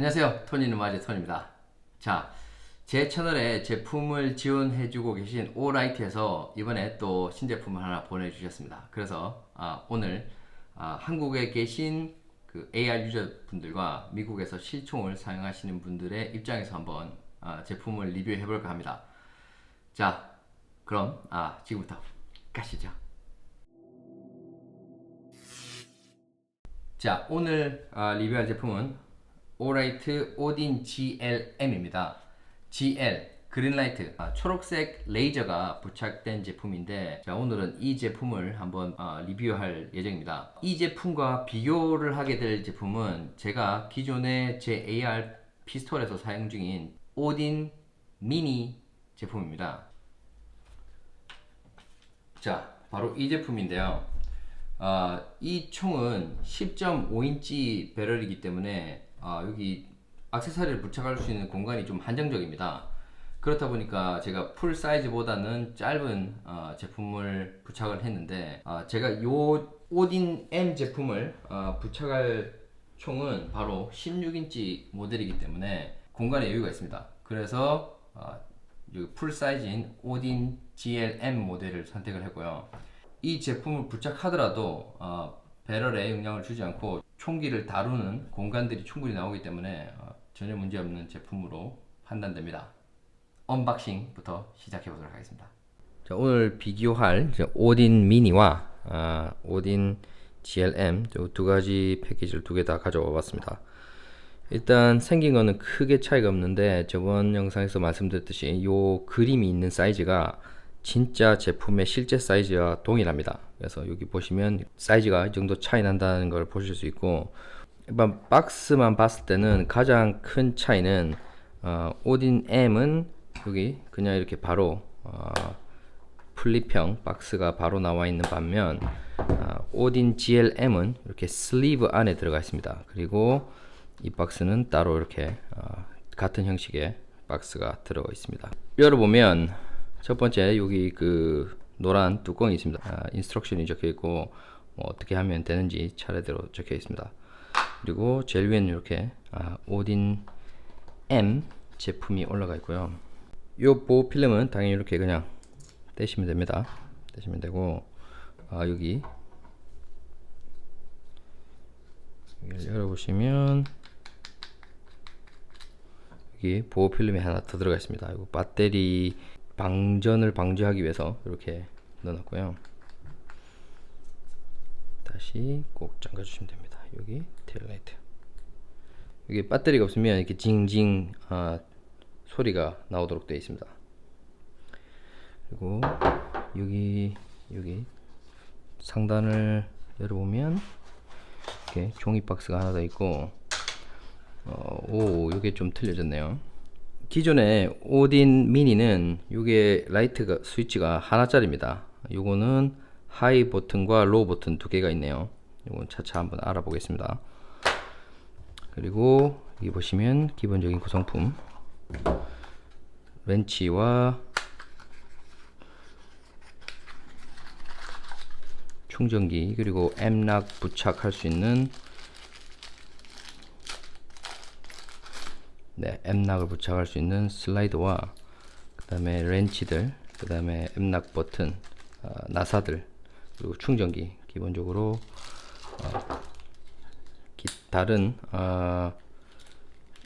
안녕하세요. 토니는 마제 톤입니다. 자, 제 채널에 제품을 지원해주고 계신 오라이트에서 이번에 또 신제품을 하나 보내주셨습니다. 그래서 아, 오늘 아, 한국에 계신 그 AR 유저분들과 미국에서 실총을 사용하시는 분들의 입장에서 한번 아, 제품을 리뷰해 볼까 합니다. 자, 그럼 아, 지금부터 가시죠. 자, 오늘 아, 리뷰할 제품은 오라이트 오딘 GLM입니다. GL 그린라이트 아, 초록색 레이저가 부착된 제품인데 자, 오늘은 이 제품을 한번 아, 리뷰할 예정입니다. 이 제품과 비교를 하게 될 제품은 제가 기존에 제 AR 피스톨에서 사용 중인 오딘 미니 제품입니다. 자, 바로 이 제품인데요. 아, 이 총은 10.5인치 배럴이기 때문에 아, 여기 액세서리를 부착할 수 있는 공간이 좀 한정적입니다. 그렇다 보니까 제가 풀 사이즈보다는 짧은 어, 제품을 부착을 했는데 아, 제가 요 오딘 M 제품을 어, 부착할 총은 바로 16인치 모델이기 때문에 공간에 여유가 있습니다. 그래서 어, 풀 사이즈인 오딘 GLM 모델을 선택을 했고요. 이 제품을 부착하더라도 어, 배럴에 영향을 주지 않고 총기를 다루는 공간들이 충분히 나오기 때문에 어, 전혀 문제 없는 제품으로 판단됩니다. 언박싱부터 시작해 보도록 하겠습니다. 자, 오늘 비교할 오딘 미니와 아, 오딘 GLM 저두 가지 패키지를 두 개 다 가져와 봤습니다. 일단 생긴 거는 크게 차이가 없는데 저번 영상에서 말씀드렸듯이 요 그림이 있는 사이즈가 진짜 제품의 실제 사이즈와 동일합니다. 그래서 여기 보시면 사이즈가 이 정도 차이 난다는 걸 보실 수 있고 일반 박스만 봤을 때는 가장 큰 차이는 어, 오딘 M은 여기 그냥 이렇게 바로 어, 플립형 박스가 바로 나와 있는 반면 어, 오딘 GLM은 이렇게 슬리브 안에 들어가 있습니다. 그리고 이 박스는 따로 이렇게 어, 같은 형식의 박스가 들어가 있습니다. 열어보면 첫 번째 여기 그 노란 뚜껑이 있습니다. 아, 인스트럭션이 적혀 있고 뭐 어떻게 하면 되는지 차례대로 적혀 있습니다. 그리고 제일 위에는 이렇게 아, 오딘 M 제품이 올라가 있고요. 이 보호 필름은 당연히 이렇게 그냥 떼시면 됩니다. 떼시면 되고 아, 여기 열어보시면 여기 보호 필름이 하나 더 들어가 있습니다. 이거 배터리 방전을 방지하기 위해서 이렇게 넣어놨고요. 다시 꼭 잠가 주시면 됩니다. 여기 테일라이트. 여기 배터리가 없으면 이렇게 징징 아, 소리가 나오도록 되어 있습니다. 그리고 여기 여기 상단을 열어보면 이렇게 종이 박스가 하나 더 있고 어, 오 이게 좀 틀려졌네요. 기존의 오딘 미니는 이게 라이트가 스위치가 하나짜리입니다. 요거는 하이 버튼과 로우 버튼 두 개가 있네요. 요건 차차 한번 알아보겠습니다. 그리고 여기 보시면 기본적인 구성품 렌치와 충전기 그리고 M락 부착할 수 있는 네, M락을 부착할 수 있는 슬라이드와 그 다음에 렌치들 그 다음에 M락 버튼 어, 나사들 그리고 충전기 기본적으로 어, 기, 다른 어,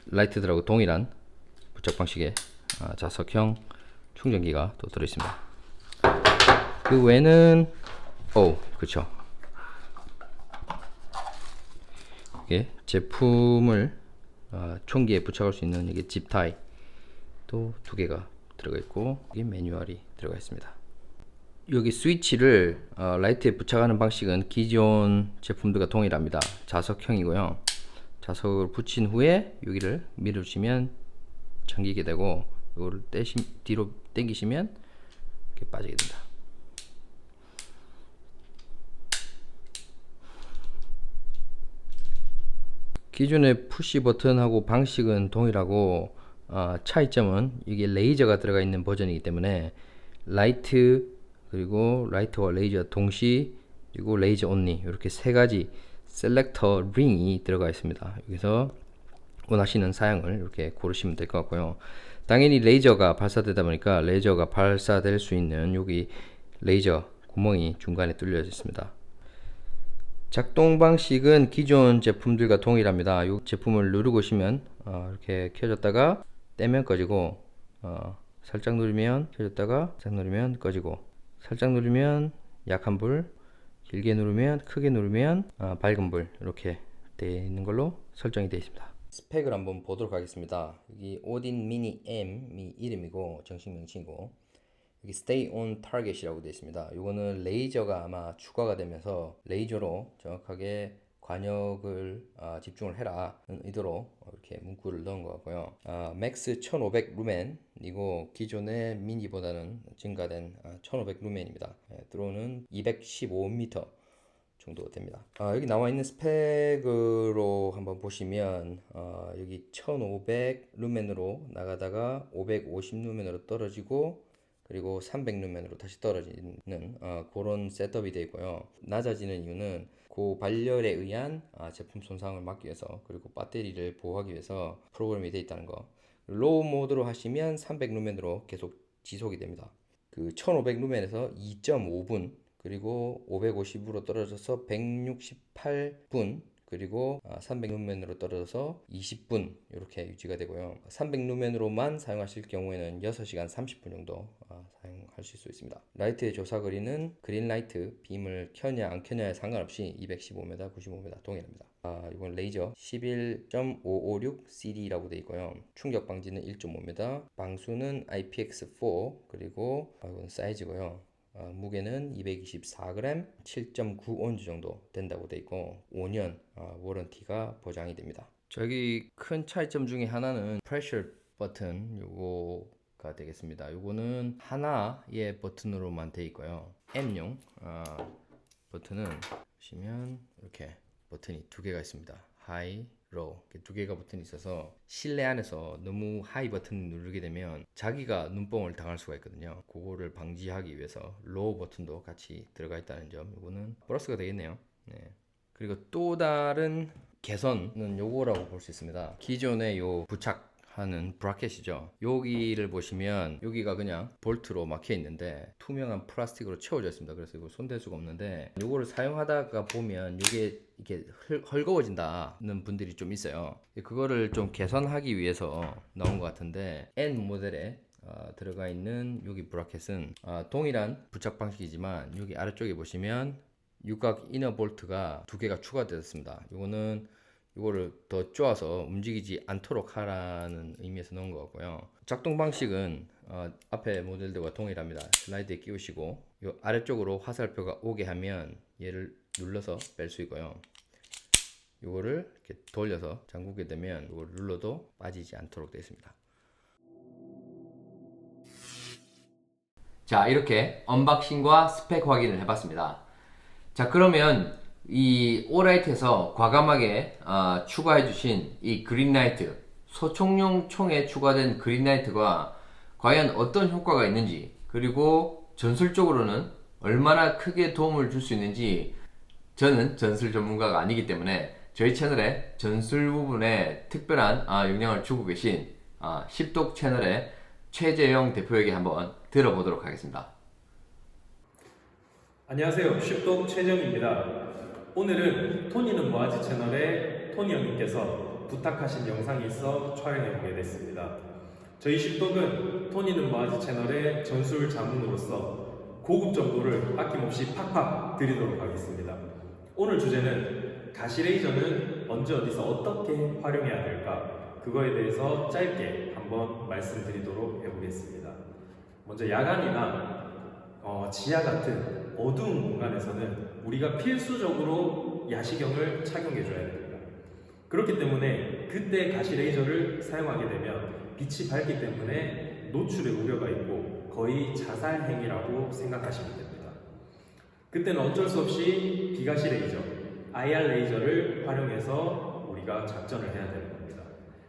라이트들하고 동일한 부착 방식의 어, 자석형 충전기가 또 들어있습니다. 그 외에는 오 그쵸. 이게 제품을 어, 총기에 부착할 수 있는 이게 집타이 또 두 개가 들어가 있고 여기 매뉴얼이 들어가 있습니다. 여기 스위치를 어, 라이트에 부착하는 방식은 기존 제품들과 동일합니다. 자석형이고요. 자석을 붙인 후에 여기를 밀어주시면 잠기게 되고 이거를 떼시, 뒤로 당기시면 이렇게 빠지게 됩니다. 기존의 푸시 버튼하고 방식은 동일하고 어, 차이점은 이게 레이저가 들어가 있는 버전이기 때문에 라이트 그리고 라이트와 레이저 동시 그리고 레이저 온리 이렇게 세 가지 셀렉터 링이 들어가 있습니다. 여기서 원하시는 사양을 이렇게 고르시면 될 것 같고요. 당연히 레이저가 발사되다 보니까 레이저가 발사될 수 있는 여기 레이저 구멍이 중간에 뚫려 있습니다. 작동 방식은 기존 제품들과 동일합니다. 이 제품을 누르고 오시면 어, 이렇게 켜졌다가 떼면 꺼지고 어, 살짝 누르면 켜졌다가 살짝 누르면 꺼지고 살짝 누르면 약한 불 길게 누르면 크게 누르면 어, 밝은 불 이렇게 되어 있는 걸로 설정이 되어 있습니다. 스펙을 한번 보도록 하겠습니다. 여기 오딘 미니 M이 이름이고 정식 명칭이고 여기 Stay on Target이라고 되어 있습니다. 이거는 레이저가 아마 추가가 되면서 레이저로 정확하게 관역을 아, 집중을 해라 는 의도로 이렇게 문구를 넣은 것 같고요. 아, 맥스 1500 루멘이고 기존의 미니보다는 증가된 아, 1500 루멘입니다. 예, 드론은 215m 정도 됩니다. 아, 여기 나와 있는 스펙으로 한번 보시면 어, 여기 1500 루멘으로 나가다가 550 루멘으로 떨어지고 그리고 300 루멘으로 다시 떨어지는 어, 그런 셋업이 되어 있고요. 낮아지는 이유는 그 발열에 의한 아, 제품 손상을 막기 위해서 그리고 배터리를 보호하기 위해서 프로그램이 되어 있다는 거. 로우 모드로 하시면 300 루멘으로 계속 지속이 됩니다. 그 1500 루멘에서 2.5분 그리고 550으로 떨어져서 168분 그리고 300 루멘으로 떨어져서 20분 이렇게 유지가 되고요. 300 루멘으로만 사용하실 경우에는 6시간 30분 정도 아, 사용하실 수 있습니다. 라이트의 조사 거리는 그린 라이트 빔을 켜냐 안 켜냐에 상관없이 215m, 95m 동일합니다. 아, 이건 레이저 11.556 CD라고 되어 있고요. 충격 방지는 1.5m, 방수는 IPX4 그리고 아, 이건 사이즈고요. 어, 무게는 224g, 7.9온즈 정도 된다고 돼 있고 5년 어, 워런티가 보장이 됩니다. 저기 큰 차이점 중에 하나는 프레셔 버튼 요거가 되겠습니다. 요거는 하나의 버튼으로만 돼 있고요. M용 어, 버튼은 보시면 이렇게 버튼이 두 개가 있습니다. 하이, 이렇게 두 개가 버튼이 있어서 실내 안에서 너무 하이 버튼을 누르게 되면 자기가 눈뽕을 당할 수가 있거든요. 그거를 방지하기 위해서 로우 버튼도 같이 들어가 있다는 점 이거는 플러스가 되겠네요. 네. 그리고 또 다른 개선은 요거라고 볼 수 있습니다. 기존의 요 부착 하는 브라켓이죠. 여기를 보시면 여기가 그냥 볼트로 막혀 있는데 투명한 플라스틱으로 채워져 있습니다. 그래서 이거 손댈 수가 없는데 요거를 사용하다가 보면 이게 이게 헐거워진다는 분들이 좀 있어요. 그거를 좀 개선하기 위해서 나온 것 같은데 N 모델에 어, 들어가 있는 여기 브라켓은 어, 동일한 부착 방식이지만 여기 아래쪽에 보시면 육각 이너 볼트가 두 개가 추가되었습니다. 이거는 이거를 더 쪼아서 움직이지 않도록 하라는 의미에서 넣은 것 같고요. 작동 방식은 어, 앞에 모델들과 동일합니다. 슬라이드에 끼우시고 이 아래쪽으로 화살표가 오게 하면 얘를 눌러서 뺄 수 있고요. 이거를 이렇게 돌려서 잠그게 되면 이걸 눌러도 빠지지 않도록 되어 있습니다. 자 이렇게 언박싱과 스펙 확인을 해봤습니다. 자 그러면 이 오라이트에서 과감하게 어, 추가해주신 이 그린라이트 소총용 총에 추가된 그린라이트가 과연 어떤 효과가 있는지 그리고 전술적으로는 얼마나 크게 도움을 줄 수 있는지 저는 전술 전문가가 아니기 때문에 저희 채널에 전술 부분에 특별한 아, 영향을 주고 계신 아, 십독 채널의 최재영 대표에게 한번 들어보도록 하겠습니다. 안녕하세요. 쉽동 최정입니다. 오늘은 토니는 뭐하지 채널에 토니 형님께서 부탁하신 영상이 있어 촬영해보게 됐습니다. 저희 쉽독은 토니는 뭐하지 채널의 전술 자문으로서 고급 정보를 아낌없이 팍팍 드리도록 하겠습니다. 오늘 주제는 가시레이저는 언제 어디서 어떻게 활용해야 될까 그거에 대해서 짧게 한번 말씀드리도록 해보겠습니다. 먼저 야간이나 어, 지하 같은 어두운 공간에서는 우리가 필수적으로 야시경을 착용해줘야 됩니다. 그렇기 때문에 그때 가시레이저를 사용하게 되면 빛이 밝기 때문에 노출의 우려가 있고 거의 자살 행위라고 생각하시면 됩니다. 그때는 어쩔 수 없이 비가시 레이저, IR 레이저를 활용해서 우리가 작전을 해야 되는 겁니다.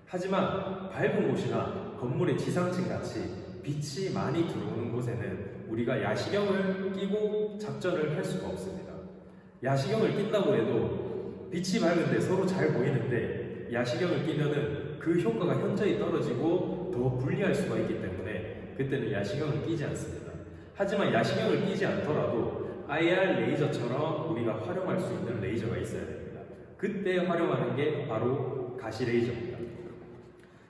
하지만 밝은 곳이나 건물의 지상층 같이 빛이 많이 들어오는 곳에는 우리가 야시경을 끼고 작전을 할 수가 없습니다. 야시경을 낀다고 해도 빛이 밝은데 서로 잘 보이는데 야시경을 끼면은 그 효과가 현저히 떨어지고 더 불리할 수가 있기 때문에 그때는 야시경을 끼지 않습니다. 하지만 야시경을 끼지 않더라도 IR 레이저처럼 우리가 활용할 수 있는 레이저가 있어야 됩니다. 그때 활용하는 게 바로 가시 레이저입니다.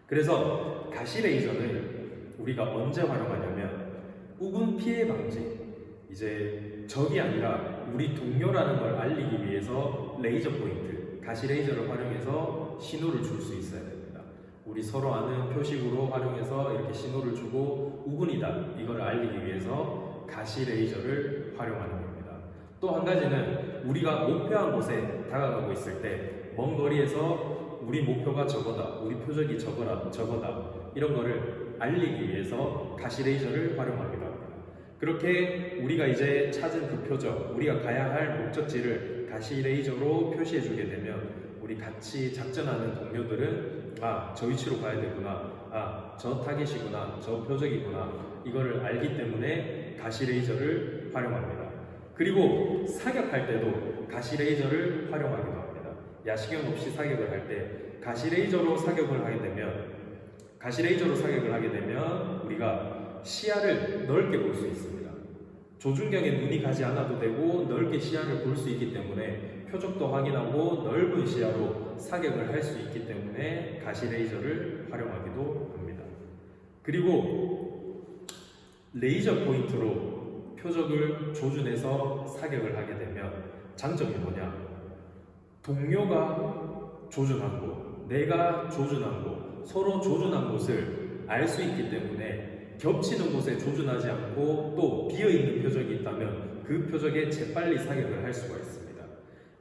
그래서 가시 레이저는 우리가 언제 활용하냐면 우군 피해 방지 이제 적이 아니라 우리 동료라는 걸 알리기 위해서 레이저 포인트 가시 레이저를 활용해서 신호를 줄 수 있어야 됩니다. 우리 서로 아는 표식으로 활용해서 이렇게 신호를 주고 우군이다 이걸 알리기 위해서 가시 레이저를 활용하는 겁니다. 또 한 가지는 우리가 목표한 곳에 다가가고 있을 때 먼 거리에서 우리 목표가 저거다, 우리 표적이 저거라, 저거다 이런 거를 알리기 위해서 가시 레이저를 활용하기도 합니다. 그렇게 우리가 이제 찾은 그 표적, 우리가 가야 할 목적지를 가시 레이저로 표시해 주게 되면 우리 같이 작전하는 동료들은 아, 저 위치로 가야 되구나. 아, 저 타겟이구나. 저 표적이구나. 이거를 알기 때문에 가시 레이저를 활용합니다. 그리고 사격할 때도 가시 레이저를 활용하기도 합니다. 야시경 없이 사격을 할 때 가시 레이저로 사격을 하게 되면 가시 레이저로 사격을 하게 되면 우리가 시야를 넓게 볼 수 있습니다. 조준경에 눈이 가지 않아도 되고 넓게 시야를 볼 수 있기 때문에 표적도 확인하고 넓은 시야로 사격을 할 수 있기 때문에 가시 레이저를 활용하기도 합니다. 그리고 레이저 포인트로 표적을 조준해서 사격을 하게 되면 장점이 뭐냐? 동료가 조준한 곳, 내가 조준한 곳, 서로 조준한 곳을 알 수 있기 때문에 겹치는 곳에 조준하지 않고 또 비어 있는 표적이 있다면 그 표적에 재빨리 사격을 할 수가 있습니다.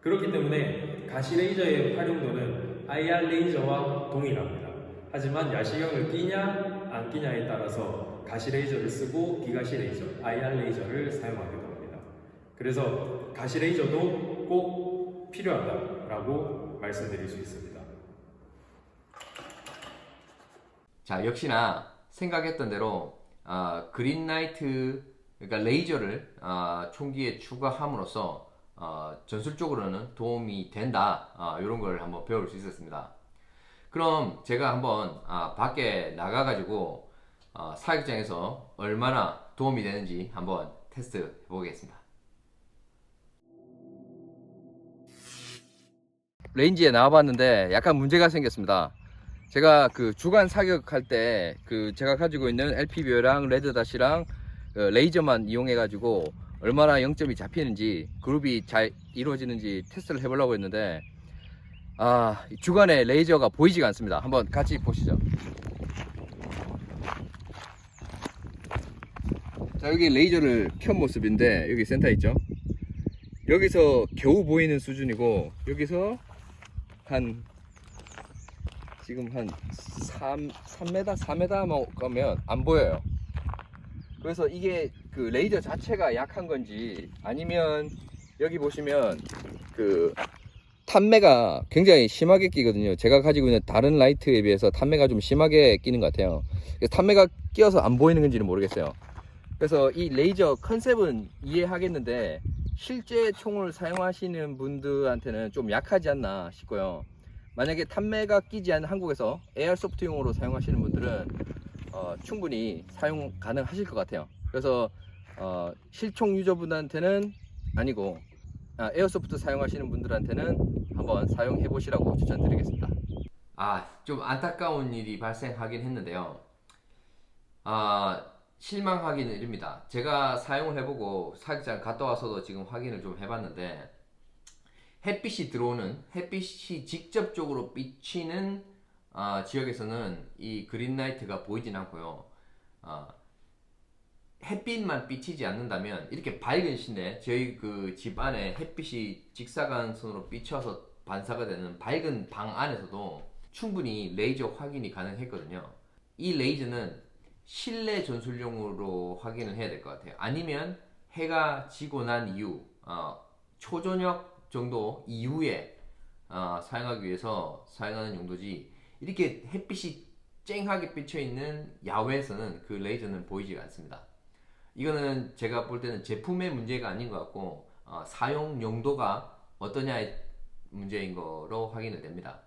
그렇기 때문에 가시 레이저의 활용도는 IR 레이저와 동일합니다. 하지만 야시경을 끼냐 안 끼냐에 따라서 가시 레이저를 쓰고 비가시 레이저, IR 레이저를 사용하기도 합니다. 그래서 가시 레이저도 꼭 필요하다라고 말씀드릴 수 있습니다. 자, 역시나 생각했던 대로 아, 그린라이트 그러니까 레이저를 아, 총기에 추가함으로써 아, 전술적으로는 도움이 된다. 아, 이런 걸 한번 배울 수 있었습니다. 그럼 제가 한번 아, 밖에 나가가지고 아, 사격장에서 얼마나 도움이 되는지 한번 테스트 해보겠습니다. 레인지에 나와봤는데 약간 문제가 생겼습니다. 제가 그 주간 사격할 때 그 제가 가지고 있는 LPB랑 레드닷이랑 그 레이저만 이용해 가지고 얼마나 0점이 잡히는지 그룹이 잘 이루어지는지 테스트를 해보려고 했는데 아 주간에 레이저가 보이지가 않습니다. 한번 같이 보시죠. 자 여기 레이저를 켠 모습인데 여기 센터 있죠? 여기서 겨우 보이는 수준이고 여기서 한 지금 한 3, 3m, 4m 가면 안 보여요. 그래서 이게 그 레이저 자체가 약한 건지 아니면 여기 보시면 그 탄매가 굉장히 심하게 끼거든요. 제가 가지고 있는 다른 라이트에 비해서 탄매가 좀 심하게 끼는 것 같아요. 탄매가 끼어서 안 보이는 건지는 모르겠어요. 그래서 이 레이저 컨셉은 이해하겠는데 실제 총을 사용하시는 분들한테는 좀 약하지 않나 싶고요. 만약에 탄매가 끼지 않는 한국에서 에어소프트용으로 사용하시는 분들은 어, 충분히 사용 가능하실 것 같아요. 그래서 어, 실총 유저분한테는 아니고 아, 에어소프트 사용하시는 분들한테는 한번 사용해 보시라고 추천드리겠습니다. 아, 좀 안타까운 일이 발생하긴 했는데요. 아, 실망하기는 일입니다. 제가 사용을 해보고 사격장 갔다 와서도 지금 확인을 좀 해봤는데 햇빛이 들어오는 햇빛이 직접적으로 비치는 아, 지역에서는 이 그린라이트가 보이진 않고요. 아, 햇빛만 비치지 않는다면 이렇게 밝은 시내 저희 그 집 안에 햇빛이 직사광선으로 비쳐서 반사가 되는 밝은 방 안에서도 충분히 레이저 확인이 가능했거든요. 이 레이저는 실내 전술용으로 확인을 해야 될 것 같아요. 아니면 해가 지고 난 이후 어, 초저녁 정도 이후에 어, 사용하기 위해서 사용하는 용도지 이렇게 햇빛이 쨍하게 비쳐 있는 야외에서는 그 레이저는 보이지가 않습니다. 이거는 제가 볼 때는 제품의 문제가 아닌 것 같고 어, 사용 용도가 어떠냐의 문제인 거로 확인이 됩니다.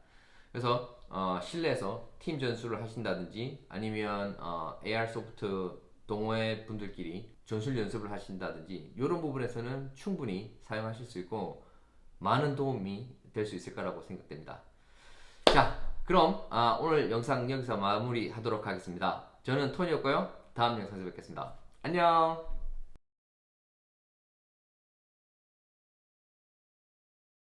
그래서 어, 실내에서 팀 전술을 하신다든지 아니면 어, AR 소프트 동호회 분들끼리 전술 연습을 하신다든지 이런 부분에서는 충분히 사용하실 수 있고 많은 도움이 될 수 있을 거라고 생각됩니다. 자, 그럼 아, 오늘 영상 여기서 마무리하도록 하겠습니다. 저는 토니였고요. 다음 영상에서 뵙겠습니다. 안녕.